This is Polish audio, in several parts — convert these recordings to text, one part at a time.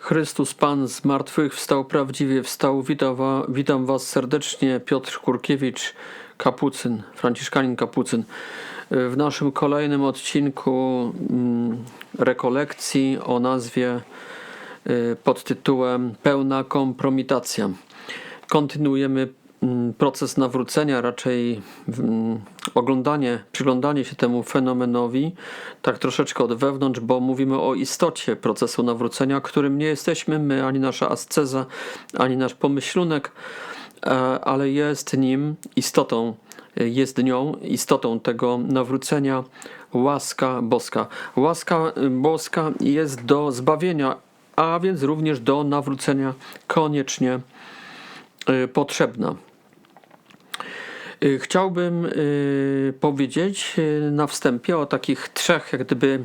Chrystus Pan z martwych wstał prawdziwie, wstał. Witam, witam Was serdecznie. Piotr Kurkiewicz, kapucyn, franciszkanin kapucyn. W naszym kolejnym odcinku mm, rekolekcji o nazwie y, pod tytułem Pełna kompromitacja. Kontynuujemy proces nawrócenia, raczej mm, oglądanie, przyglądanie się temu fenomenowi, tak troszeczkę od wewnątrz, bo mówimy o istocie procesu nawrócenia, którym nie jesteśmy my, ani nasza asceza, ani nasz pomyślunek, e, ale jest nim istotą, jest nią istotą tego nawrócenia łaska boska. Łaska boska jest do zbawienia, a więc również do nawrócenia koniecznie y, potrzebna. Y, Chciałbym y, powiedzieć y, na wstępie o takich trzech, jak gdyby,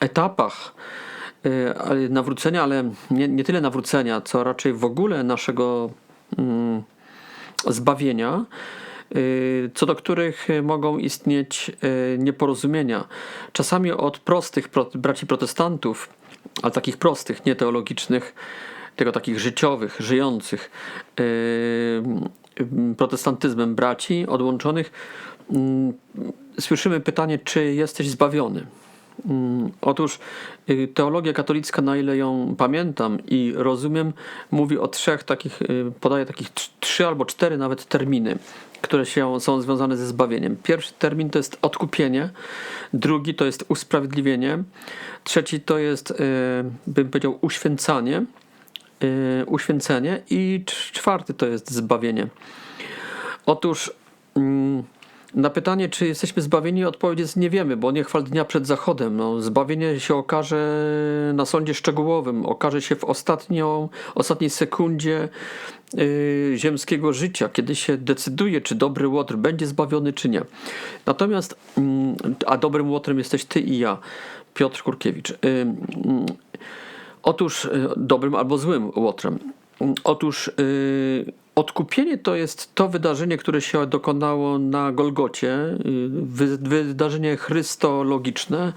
etapach nawrócenia, ale nie, nie tyle nawrócenia, co raczej w ogóle naszego mm, zbawienia, co do których mogą istnieć nieporozumienia. Czasami od prostych pro- braci protestantów, ale takich prostych, nie teologicznych, tylko takich życiowych, żyjących protestantyzmem braci odłączonych, yy, słyszymy pytanie, czy jesteś zbawiony. Mm, Otóż y, teologia katolicka, na ile ją pamiętam i rozumiem, mówi o trzech takich, y, podaje takich trz- trzy albo cztery nawet terminy, które się, są związane ze zbawieniem. Pierwszy termin to jest odkupienie, drugi to jest usprawiedliwienie, trzeci to jest, y, bym powiedział, uświęcanie, uświęcenie i cz- czwarty to jest zbawienie. Otóż mm, na pytanie, czy jesteśmy zbawieni, odpowiedź jest nie wiemy, bo nie chwal dnia przed zachodem. No, zbawienie się okaże na sądzie szczegółowym, okaże się w ostatnią, ostatniej sekundzie yy, ziemskiego życia, kiedy się decyduje, czy dobry łotr będzie zbawiony, czy nie. Natomiast, mm, a dobrym łotrem jesteś ty i ja, Piotr Kurkiewicz. Yy, mm, Otóż y, dobrym albo złym łotrem. Otóż y, odkupienie to jest to wydarzenie, które się dokonało na Golgocie, y, wy, wydarzenie chrystologiczne,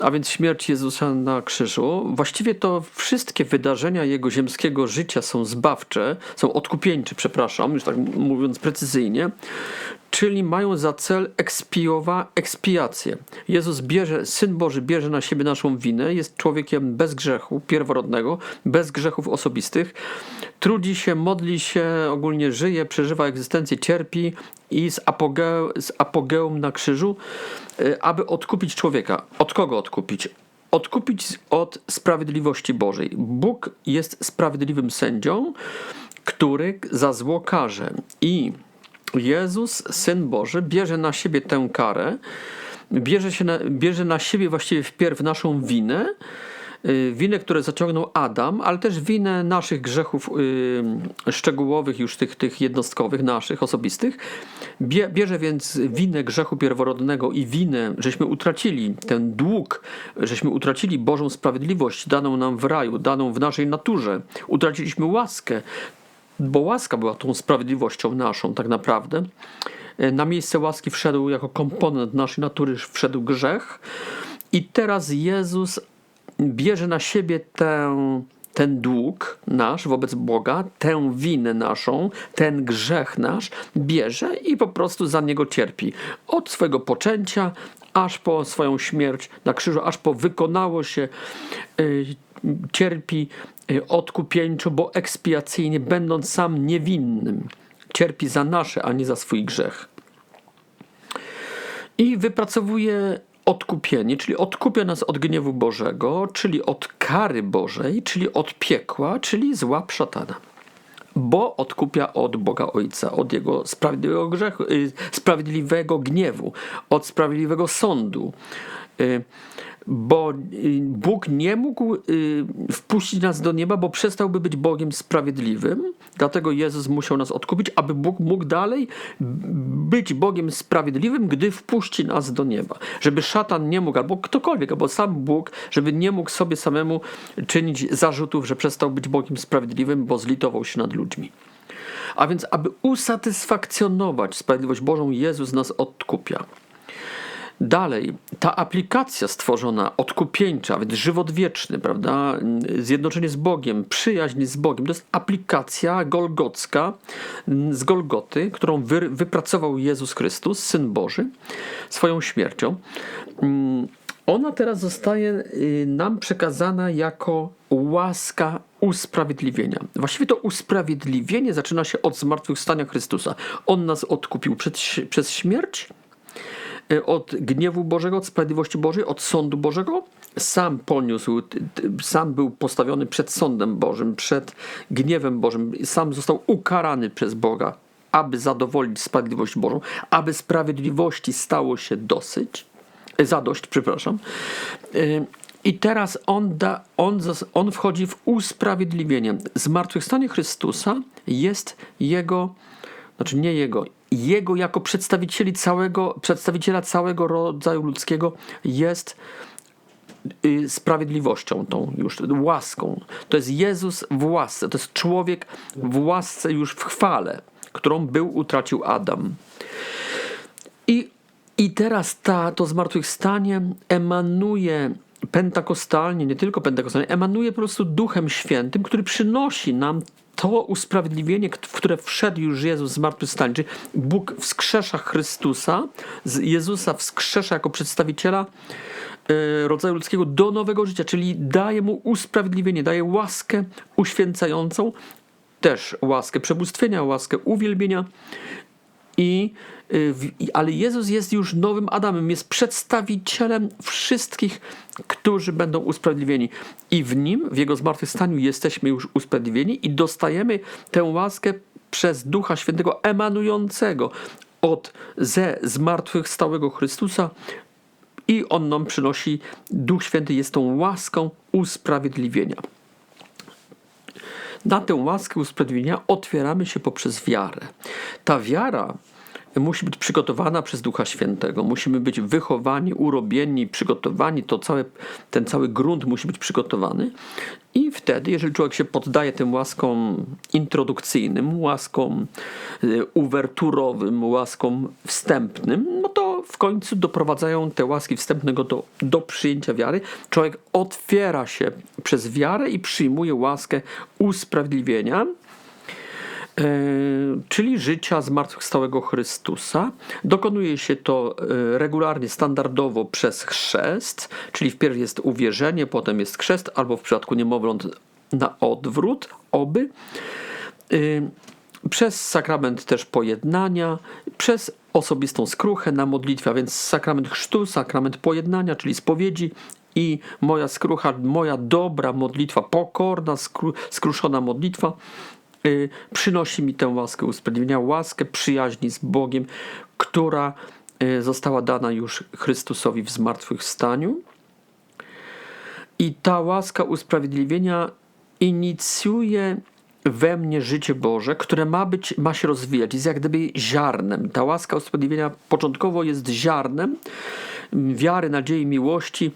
a więc śmierć Jezusa na krzyżu. Właściwie to wszystkie wydarzenia jego ziemskiego życia są zbawcze, są odkupieńcze, przepraszam, już tak mówiąc precyzyjnie, czyli mają za cel ekspiowa, ekspiację. Jezus bierze, Syn Boży bierze na siebie naszą winę, jest człowiekiem bez grzechu pierworodnego, bez grzechów osobistych, trudzi się, modli się, ogólnie żyje, przeżywa egzystencję, cierpi i z, apoge, z apogeum na krzyżu, y, aby odkupić człowieka. Od kogo odkupić? Odkupić od sprawiedliwości Bożej. Bóg jest sprawiedliwym sędzią, który za zło karze i Jezus, Syn Boży, bierze na siebie tę karę, bierze, się na, bierze na siebie właściwie wpierw naszą winę, y, winę, które zaciągnął Adam, ale też winę naszych grzechów y, szczegółowych, już tych, tych jednostkowych, naszych, osobistych. Bie, bierze więc winę grzechu pierworodnego i winę, żeśmy utracili ten dług, żeśmy utracili Bożą sprawiedliwość daną nam w raju, daną w naszej naturze. Utraciliśmy łaskę, bo łaska była tą sprawiedliwością naszą tak naprawdę. E, Na miejsce łaski wszedł jako komponent naszej natury, wszedł grzech. I teraz Jezus bierze na siebie tę, ten dług nasz wobec Boga, tę winę naszą, ten grzech nasz, bierze i po prostu za niego cierpi. Od swojego poczęcia aż po swoją śmierć na krzyżu, aż po wykonało się, y, cierpi odkupieńczo, bo ekspiacyjnie, będąc sam niewinnym. Cierpi za nasze, a nie za swój grzech. I wypracowuje odkupienie, czyli odkupia nas od gniewu Bożego, czyli od kary Bożej, czyli od piekła, czyli z łap szatana. Bo odkupia od Boga Ojca, od Jego sprawiedliwego grzechu, y, sprawiedliwego gniewu, od sprawiedliwego sądu. Bo y, Bóg nie mógł y, wpuścić nas do nieba, bo przestałby być Bogiem sprawiedliwym. Dlatego Jezus musiał nas odkupić, aby Bóg mógł dalej być Bogiem sprawiedliwym, gdy wpuści nas do nieba. Żeby szatan nie mógł, albo ktokolwiek, albo sam Bóg, żeby nie mógł sobie samemu czynić zarzutów, że przestał być Bogiem sprawiedliwym, bo zlitował się nad ludźmi. A więc, aby usatysfakcjonować sprawiedliwość Bożą, Jezus nas odkupia. Dalej, ta aplikacja stworzona, odkupieńcza, więc żywot wieczny, prawda, zjednoczenie z Bogiem, przyjaźń z Bogiem, to jest aplikacja golgocka z Golgoty, którą wy, wypracował Jezus Chrystus, Syn Boży, swoją śmiercią. Ona teraz zostaje y, nam przekazana jako łaska usprawiedliwienia. Właściwie to usprawiedliwienie zaczyna się od zmartwychwstania Chrystusa. On nas odkupił przed, przez śmierć, od gniewu Bożego, od sprawiedliwości Bożej, od sądu Bożego. Sam poniósł, sam był postawiony przed sądem Bożym, przed gniewem Bożym, sam został ukarany przez Boga, aby zadowolić sprawiedliwość Bożą, aby sprawiedliwości stało się dosyć zadość, przepraszam. Y, I teraz on, da, on, on wchodzi w usprawiedliwienie. Zmartwychwstanie Chrystusa jest jego, znaczy nie jego, jego jako przedstawicieli całego, przedstawiciela całego rodzaju ludzkiego jest y, sprawiedliwością tą już, łaską. To jest Jezus w łasce, to jest człowiek w łasce już w chwale, którą był utracił Adam. I i teraz ta, to zmartwychwstanie emanuje pentakostalnie, nie tylko pentakostalnie, emanuje po prostu Duchem Świętym, który przynosi nam to usprawiedliwienie, w które wszedł już Jezus zmartwychwstanie. Czyli Bóg wskrzesza Chrystusa, Jezusa wskrzesza jako przedstawiciela e, rodzaju ludzkiego do nowego życia, czyli daje mu usprawiedliwienie, daje łaskę uświęcającą, też łaskę przebóstwienia, łaskę uwielbienia i Y, ale Jezus jest już nowym Adamem, jest przedstawicielem wszystkich, którzy będą usprawiedliwieni. I w nim, w jego zmartwychwstaniu, jesteśmy już usprawiedliwieni i dostajemy tę łaskę przez Ducha Świętego emanującego od ze zmartwychwstałego Chrystusa. I on nam przynosi, Duch Święty jest tą łaską usprawiedliwienia. Na tę łaskę usprawiedliwienia otwieramy się poprzez wiarę. Ta wiara musi być przygotowana przez Ducha Świętego. Musimy być wychowani, urobieni, przygotowani. To całe, ten cały grunt musi być przygotowany. I wtedy, jeżeli człowiek się poddaje tym łaskom introdukcyjnym, łaskom y, uwerturowym, łaskom wstępnym, no to w końcu doprowadzają te łaski wstępnego do, do przyjęcia wiary. Człowiek otwiera się przez wiarę i przyjmuje łaskę usprawiedliwienia czyli życia zmartwychwstałego Chrystusa. Dokonuje się to e, regularnie, standardowo przez chrzest, czyli wpierw jest uwierzenie, potem jest chrzest, albo w przypadku niemowląt na odwrót, oby. E, przez sakrament też pojednania, przez osobistą skruchę na modlitwę, a więc sakrament chrztu, sakrament pojednania, czyli spowiedzi i moja skrucha, moja dobra modlitwa, pokorna, skru, skruszona modlitwa przynosi mi tę łaskę usprawiedliwienia, łaskę przyjaźni z Bogiem, która y, została dana już Chrystusowi w zmartwychwstaniu. I ta łaska usprawiedliwienia inicjuje we mnie życie Boże, które ma, być, ma się rozwijać. Jest jak gdyby ziarnem. Ta łaska usprawiedliwienia początkowo jest ziarnem wiary, nadziei, miłości,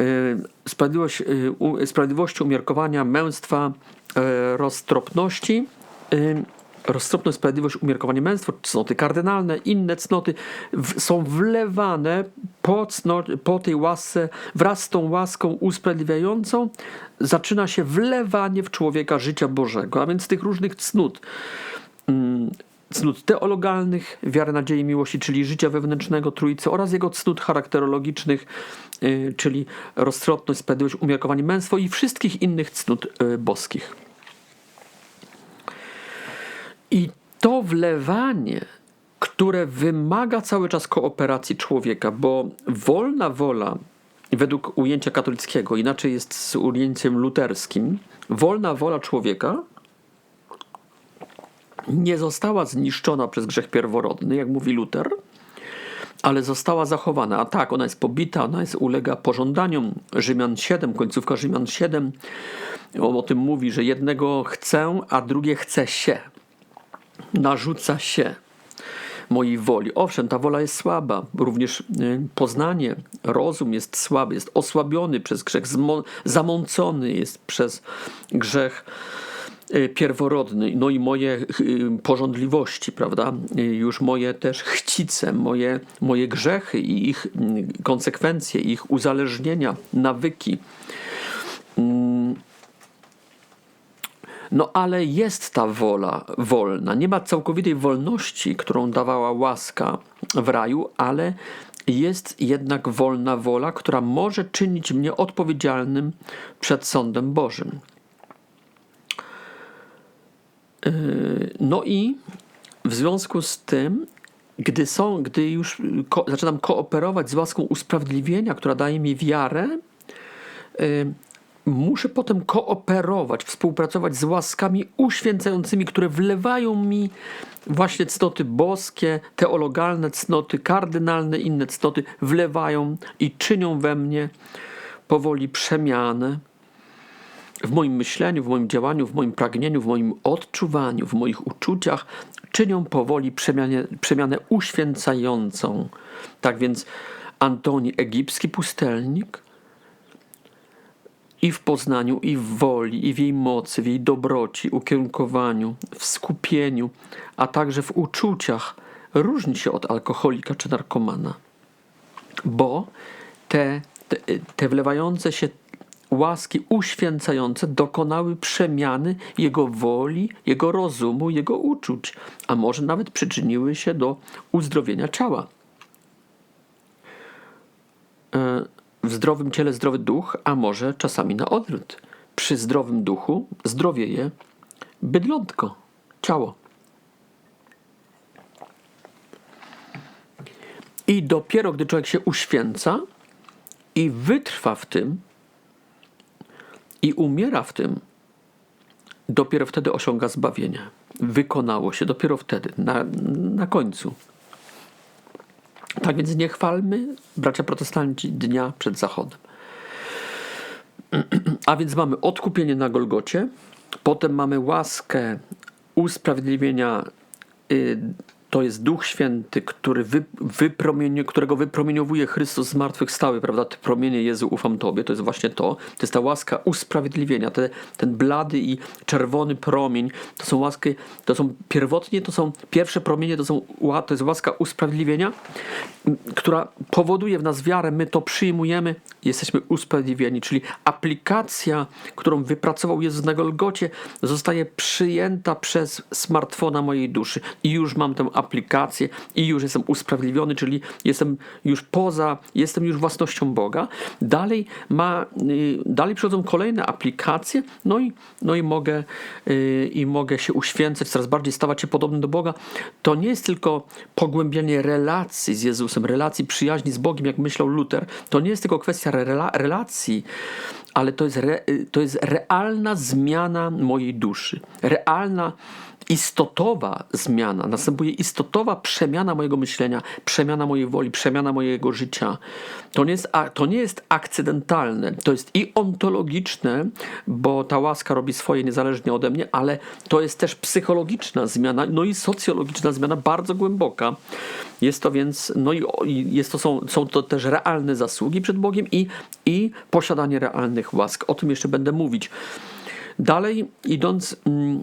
y, sprawiedliwość, sprawiedliwości umiarkowania, męstwa, roztropności, roztropność, sprawiedliwość, umiarkowanie męstwo, cnoty kardynalne, inne cnoty są wlewane po, cno, po tej łasce, wraz z tą łaską usprawiedliwiającą, zaczyna się wlewanie w człowieka życia Bożego, a więc tych różnych cnót. Cnót teologalnych, wiary, nadziei, miłości, czyli życia wewnętrznego Trójcy oraz jego cnót charakterologicznych, y, czyli roztropność, sprawiedliwość, umiarkowanie męstwo i wszystkich innych cnót y, boskich. I to wlewanie, które wymaga cały czas kooperacji człowieka, bo wolna wola, według ujęcia katolickiego, inaczej jest z ujęciem luterskim, wolna wola człowieka nie została zniszczona przez grzech pierworodny, jak mówi Luter, ale została zachowana. A tak, ona jest pobita, ona jest, ulega pożądaniom. Rzymian 7, końcówka Rzymian 7 o, o tym mówi, że jednego chcę, a drugie chce się narzuca się mojej woli. Owszem, ta wola jest słaba, również y, poznanie, rozum jest słaby, jest osłabiony przez grzech, zamącony jest przez grzech y, pierworodny, no i moje y, porządliwości, prawda? Już moje też chcice, moje, moje grzechy i ich konsekwencje, ich uzależnienia, nawyki. No ale jest ta wola wolna. Nie ma całkowitej wolności, którą dawała łaska w raju, ale jest jednak wolna wola, która może czynić mnie odpowiedzialnym przed sądem Bożym. Yy, No i w związku z tym, gdy są, gdy już ko- zaczynam kooperować z łaską usprawiedliwienia, która daje mi wiarę, yy, muszę potem kooperować, współpracować z łaskami uświęcającymi, które wlewają mi właśnie cnoty boskie, teologalne cnoty, kardynalne, inne cnoty, wlewają i czynią we mnie powoli przemianę w moim myśleniu, w moim działaniu, w moim pragnieniu, w moim odczuwaniu, w moich uczuciach, czynią powoli przemianę, przemianę uświęcającą. Tak więc Antoni, egipski pustelnik, i w poznaniu, i w woli, i w jej mocy, w jej dobroci, ukierunkowaniu, w skupieniu, a także w uczuciach różni się od alkoholika czy narkomana. Bo te, te, te wlewające się łaski uświęcające dokonały przemiany jego woli, jego rozumu, jego uczuć, a może nawet przyczyniły się do uzdrowienia ciała. E, w zdrowym ciele zdrowy duch, a może czasami na odwrót. Przy zdrowym duchu zdrowieje bydlątko, ciało. I dopiero gdy człowiek się uświęca i wytrwa w tym i umiera w tym, dopiero wtedy osiąga zbawienie. Wykonało się dopiero wtedy, na, na końcu. Tak więc nie chwalmy, bracia protestanci, dnia przed zachodem. A więc mamy odkupienie na Golgocie, potem mamy łaskę usprawiedliwienia, y, to jest Duch Święty, który wy, wypromieni, którego wypromieniowuje Chrystus z martwych stały, prawda? Te promienie Jezu ufam Tobie, to jest właśnie to. To jest ta łaska usprawiedliwienia, te, ten blady i czerwony promień, to są łaski, to są pierwotnie, to są pierwsze promienie, to, są, to jest łaska usprawiedliwienia, która powoduje w nas wiarę, my to przyjmujemy, jesteśmy usprawiedliwieni, czyli aplikacja, którą wypracował Jezus na Golgocie, zostaje przyjęta przez smartfona mojej duszy i już mam tę aplikację i już jestem usprawiedliwiony, czyli jestem już poza, jestem już własnością Boga. Dalej, ma, y, dalej przychodzą kolejne aplikacje, no i, no i, mogę, y, i mogę się uświęcać, coraz bardziej stawać się podobnym do Boga. To nie jest tylko pogłębianie relacji z Jezusem, relacji przyjaźni z Bogiem, jak myślał Luther. To nie jest tylko kwestia rela relacji, ale to jest, re, to jest realna zmiana mojej duszy. Realna istotowa zmiana, następuje istotowa przemiana mojego myślenia, przemiana mojej woli, przemiana mojego życia. To nie jest, to nie jest akcydentalne, to jest i ontologiczne, bo ta łaska robi swoje niezależnie ode mnie, ale to jest też psychologiczna zmiana, no i socjologiczna zmiana bardzo głęboka. Jest to więc, no i jest to, są, są to też realne zasługi przed Bogiem i, i posiadanie realnych łask. O tym jeszcze będę mówić. Dalej idąc, mm,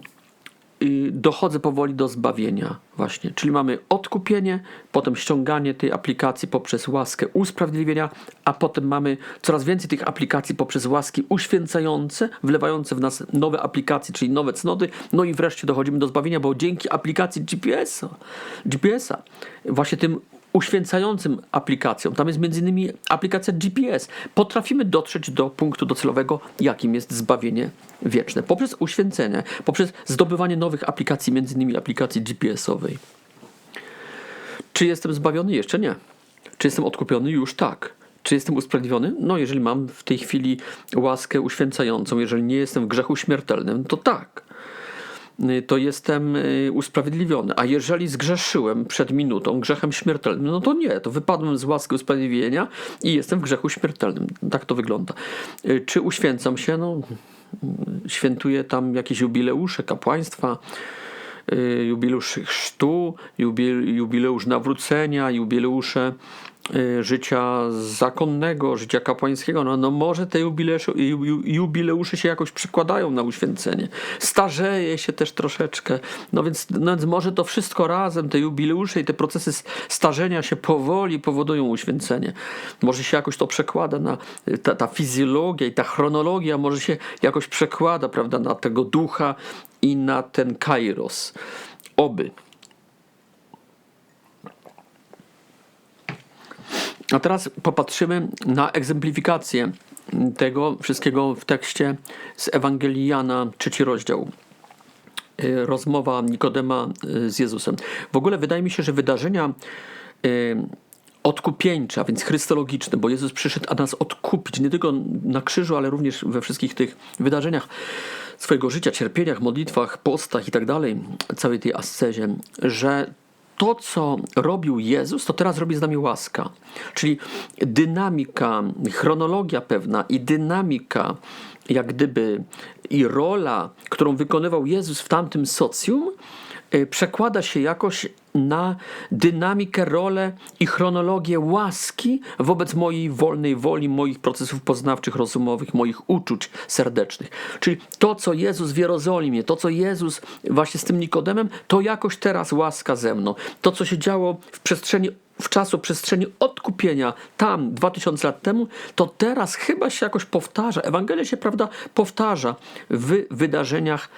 dochodzę powoli do zbawienia właśnie. Czyli mamy odkupienie, potem ściąganie tej aplikacji poprzez łaskę usprawiedliwienia, a potem mamy coraz więcej tych aplikacji poprzez łaski uświęcające, wlewające w nas nowe aplikacje, czyli nowe cnoty, no i wreszcie dochodzimy do zbawienia, bo dzięki aplikacji GPS-a, GPS-a właśnie tym uświęcającym aplikacjom. Tam jest innymi aplikacja GPS. Potrafimy dotrzeć do punktu docelowego, jakim jest zbawienie wieczne. Poprzez uświęcenie, poprzez zdobywanie nowych aplikacji, innymi aplikacji GPS-owej. Czy jestem zbawiony? Jeszcze nie. Czy jestem odkupiony? Już tak. Czy jestem usprawiedliwiony? No, jeżeli mam w tej chwili łaskę uświęcającą, jeżeli nie jestem w grzechu śmiertelnym, to tak to jestem usprawiedliwiony. A jeżeli zgrzeszyłem przed minutą grzechem śmiertelnym, no to nie, to wypadłem z łaski usprawiedliwienia i jestem w grzechu śmiertelnym. Tak to wygląda. Czy uświęcam się? No, świętuję tam jakieś jubileusze kapłaństwa, jubileusz chrztu, jubileusz nawrócenia, jubileusze y, życia zakonnego, życia kapłańskiego, no, no może te jubileusze, jubileusze się jakoś przykładają na uświęcenie. Starzeje się też troszeczkę, no więc, no więc może to wszystko razem, te jubileusze i te procesy starzenia się powoli powodują uświęcenie. Może się jakoś to przekłada na ta, ta fizjologia i ta chronologia może się jakoś przekłada, prawda, na tego ducha i na ten kairos. Oby. A teraz popatrzymy na egzemplifikację tego wszystkiego w tekście z Ewangelii Jana, trzeci rozdział. Y, rozmowa Nikodema y, z Jezusem. W ogóle wydaje mi się, że wydarzenia y, odkupieńcze, więc chrystologiczne, bo Jezus przyszedł, a nas odkupić, nie tylko na krzyżu, ale również we wszystkich tych wydarzeniach swojego życia, cierpieniach, modlitwach, postach i tak dalej, całej tej ascezie, że to, co robił Jezus, to teraz robi z nami łaska. Czyli dynamika, chronologia pewna i dynamika, jak gdyby, i rola, którą wykonywał Jezus w tamtym socjum, przekłada się jakoś na dynamikę, rolę i chronologię łaski wobec mojej wolnej woli, moich procesów poznawczych, rozumowych, moich uczuć serdecznych. Czyli to, co Jezus w Jerozolimie, to, co Jezus właśnie z tym Nikodemem, to jakoś teraz łaska ze mną. To, co się działo w przestrzeni w czasu, przestrzeni odkupienia tam 2000 lat temu, to teraz chyba się jakoś powtarza. Ewangelia się, prawda, powtarza w wydarzeniach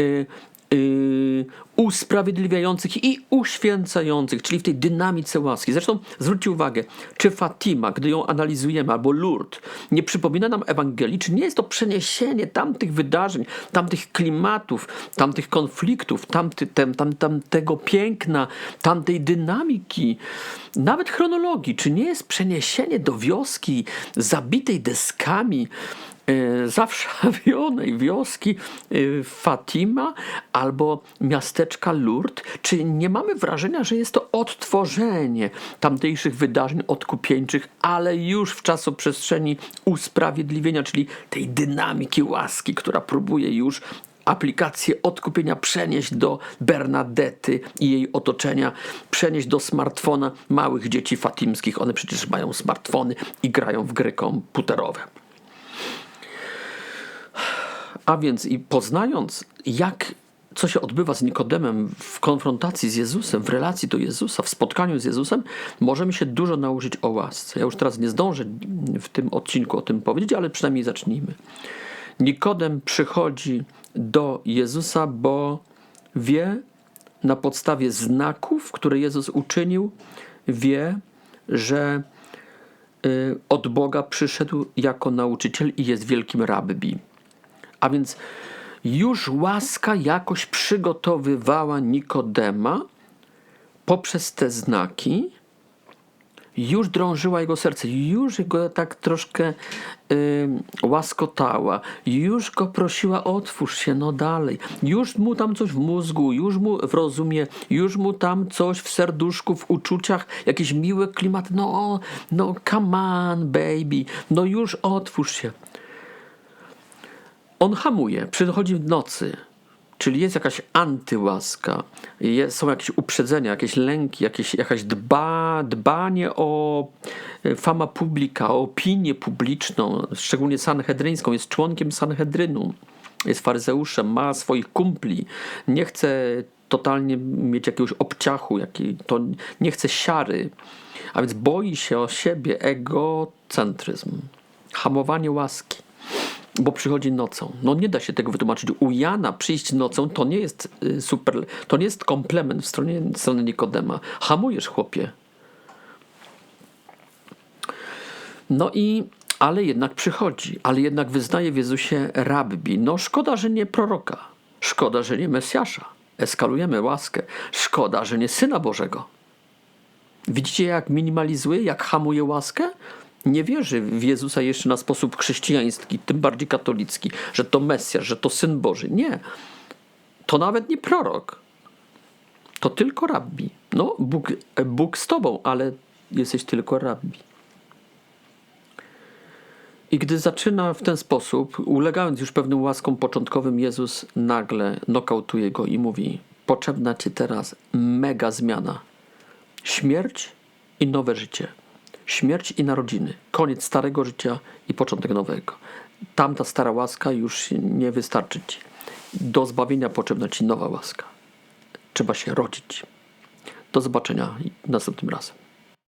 y, yy, usprawiedliwiających i uświęcających, czyli w tej dynamice łaski. Zresztą zwróćcie uwagę, czy Fatima, gdy ją analizujemy, albo Lourdes, nie przypomina nam Ewangelii, czy nie jest to przeniesienie tamtych wydarzeń, tamtych klimatów, tamtych konfliktów, tamty, tam, tam, tamtego piękna, tamtej dynamiki, nawet chronologii, czy nie jest przeniesienie do wioski zabitej deskami, zawszawionej wioski e, Fatima albo miasteczka Lourdes, czy nie mamy wrażenia, że jest to odtworzenie tamtejszych wydarzeń odkupieńczych, ale już w czasoprzestrzeni usprawiedliwienia, czyli tej dynamiki łaski, która próbuje już aplikację odkupienia przenieść do Bernadety i jej otoczenia, przenieść do smartfona małych dzieci fatimskich. One przecież mają smartfony i grają w gry komputerowe. A więc i poznając, jak co się odbywa z Nikodemem w konfrontacji z Jezusem, w relacji do Jezusa, w spotkaniu z Jezusem, możemy się dużo nauczyć o łasce. Ja już teraz nie zdążę w tym odcinku o tym powiedzieć, ale przynajmniej zacznijmy. Nikodem przychodzi do Jezusa, bo wie na podstawie znaków, które Jezus uczynił, wie, że y, od Boga przyszedł jako nauczyciel i jest wielkim rabbi. A więc już łaska jakoś przygotowywała Nikodema poprzez te znaki, już drążyła jego serce, już go tak troszkę y, łaskotała, już go prosiła, otwórz się, no dalej, już mu tam coś w mózgu, już mu w rozumie, już mu tam coś w serduszku, w uczuciach, jakiś miły klimat, no, no, come on, baby, no już otwórz się. On hamuje, przychodzi w nocy, czyli jest jakaś antyłaska, jest, są jakieś uprzedzenia, jakieś lęki, jakieś, jakaś dba, dbanie o e, fama publika, o opinię publiczną, szczególnie sanhedryńską, jest członkiem Sanhedrynu, jest faryzeuszem, ma swoich kumpli, nie chce totalnie mieć jakiegoś obciachu, to nie chce siary, a więc boi się o siebie, egocentryzm, hamowanie łaski bo przychodzi nocą. No nie da się tego wytłumaczyć. U Jana przyjść nocą to nie jest y, super, to nie jest komplement w stronie strony Nikodema. Hamujesz, chłopie. No i, ale jednak przychodzi, ale jednak wyznaje w Jezusie rabbi. No szkoda, że nie proroka. Szkoda, że nie Mesjasza. Eskalujemy łaskę. Szkoda, że nie Syna Bożego. Widzicie, jak minimalizuje, jak hamuje łaskę? Nie wierzy w Jezusa jeszcze na sposób chrześcijański, tym bardziej katolicki, że to Mesjasz, że to Syn Boży. Nie. To nawet nie prorok. To tylko rabbi. No, Bóg, Bóg z tobą, ale jesteś tylko rabbi. I gdy zaczyna w ten sposób, ulegając już pewnym łaskom początkowym, Jezus nagle nokautuje go i mówi: Potrzebna ci teraz mega zmiana. Śmierć i nowe życie. Śmierć i narodziny, koniec starego życia i początek nowego. Tamta stara łaska już nie wystarczy ci. Do zbawienia potrzebna ci nowa łaska. Trzeba się rodzić. Do zobaczenia następnym razem.